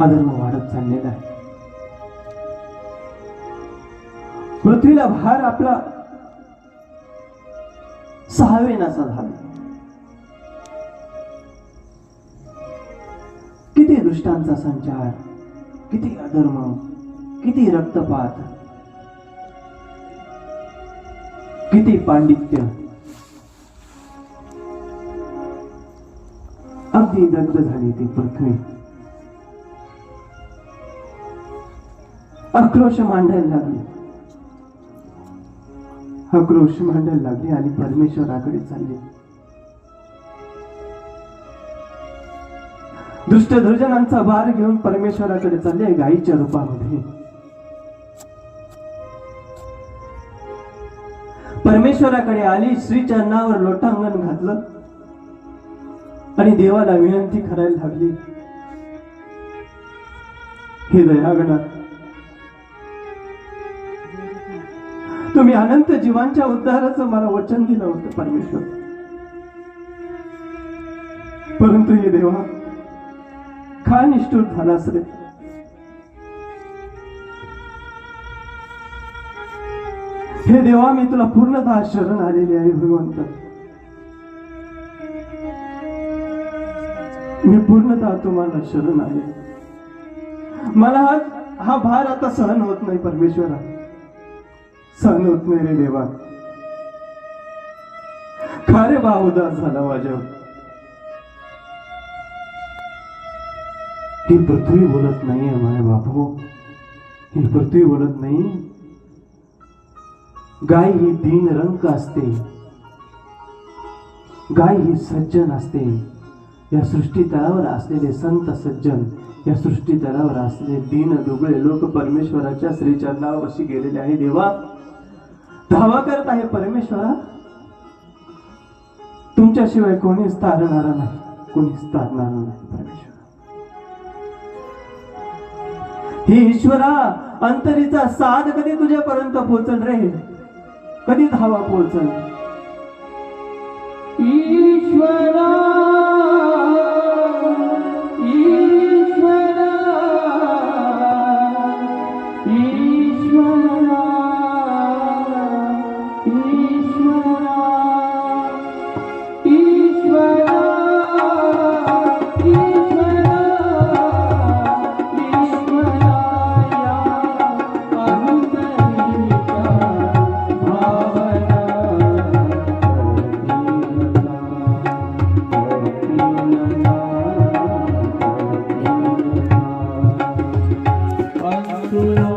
अधर्म वाढत चाललेला आहे. पृथ्वीला भार आपला सहावेनाचा झाला. किती दुष्टांचा संचार किती अधर्म किती रक्तपात किती पांडित्य. अगदी दग्ध झाली ती पृथ्वी. आक्रोश मांडायला लागले. आक्रोश मांडायला लागले आणि परमेश्वराकडे चालले. दुष्टधर्जनांचा भार घेऊन परमेश्वराकडे चालले गायीच्या रूपामध्ये. परमेश्वराकडे आली श्रीचरणावर लोटांगण घातलं आणि देवाला विनंती करायला लागली. हे दयागणात तुम्ही अनंत जीवांच्या उद्धाराचं मला वचन दिलं होतं परमेश्वर. परंतु हे देवा का निष्ठूर झालास रे? हे देवा मी तुला पूर्णतः शरण आलेली आहे भगवंत. मी पूर्णतः तुम्हाला शरण आले मला हा हा भार आता सहन होत नाही परमेश्वरा. सहन होत नाही रे देवा. खारे बा उदास झाला माझ्या. ही पृथ्वी बोलत नाहीये माझ्या बापू. ही पृथ्वी बोलत नाही. गाय ही दीन रंग असते. गाय ही सज्जन असते. या सृष्टी तळावर असलेले संत सज्जन या सृष्टी तळावर असलेले दीन दुबळे लोक परमेश्वराच्या श्रीचरणावशी गेलेले आहे देवा. धावा करत आहे परमेश्वरा. तुमच्याशिवाय कोणीच तारणार नाही. कोणीच तारणार नाही परमेश्वर. हे ईश्वरा अंतरीचा साध कधी तुझ्यापर्यंत पोहोचल रे? कधी धावा पोहोचल? Lord.